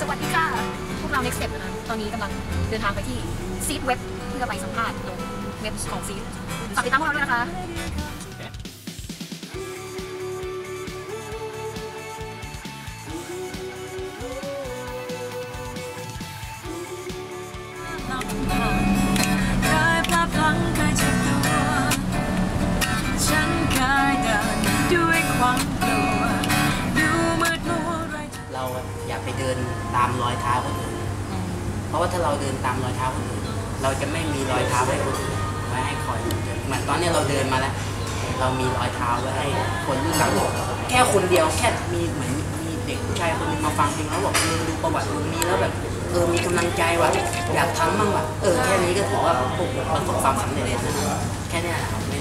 สวัสดีค่ะ พวกเรา Next Step นะคะตอนนี้กำลังเดินทางไปที่ซีดเว็บเพื่อไปสัมภาษณ์ตรงเว็บของซีดฝากติดตามพวกเราด้วยนะคะเคยพลาดพลั้งเคยเจ็บตัวฉันเคยเดินด้วยความ เราอย่าไปเดินตามรอยเท้าคนอื่นเพราะว่าถ้าเราเดินตามรอยเท้าคนอื่นเราจะไม่มีรอยเท้าไว้คนอื่นไว้ให้คอยเดินเหมือนตอนนี้เราเดินมาแล้ว เรามีรอยเท้าไว้ให้คนรุ่นหลังแค่คนเดียวแค่มีเหมือนมีเด็กผู้ชายคนหนึงมาฟังเพลงแล้วบอกเออดูประวัติคนนี้แล้วแบบเออมีกำลังใจว่ะอยากทำบ้างว่ะเออแค่นี้ก็ถือว่าพวกผมประสบความสำเร็จแล้วนะแค่เนี้ยนะครับไม่